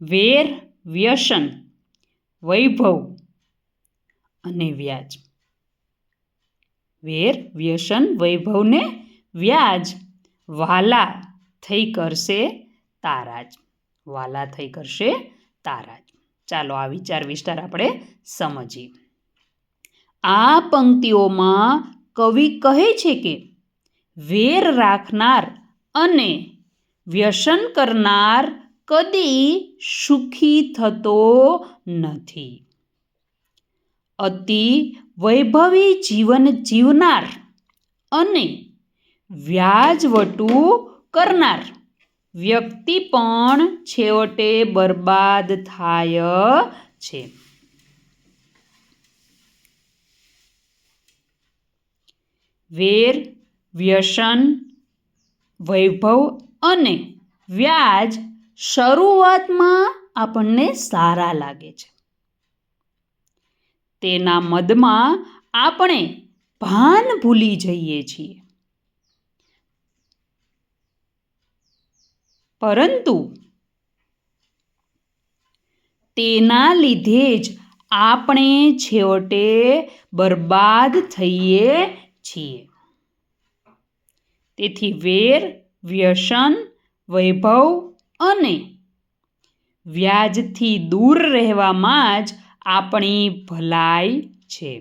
વેર, વ્યસન, વૈભવ અને વ્યાજ. વેર, વ્યસન, વૈભવને વ્યાજ વાલા થઈ કરશે તારાજ. વાલા થઈ કરશે તારાજ. ચાલો આ વિચાર વિસ્તાર આપણે સમજીએ. આ પંક્તિઓમાં કવિ કહે છે કે, વેર રાખનાર અને વ્યસન કરનાર કદી સુખી થતો નથી. અતિ વૈભવી જીવન જીવનાર અને વ્યાજવટું કરનાર વ્યક્તિ પણ છેવટે બરબાદ થાય છે. વેર, વ્યસન, વૈભવ અને વ્યાજ શરૂઆતમાં આપણને સારા લાગે છે. તેના મદમાં આપણે ભાન ભૂલી જઈએ છીએ. પરંતુ તેના લીધે જ આપણે છેવટે બરબાદ થઈએ છીએ. તેથી વેર, વ્યસન, વૈભવ અને વ્યાજથી દૂર રહેવામાં જ આપણી ભલાઈ છે.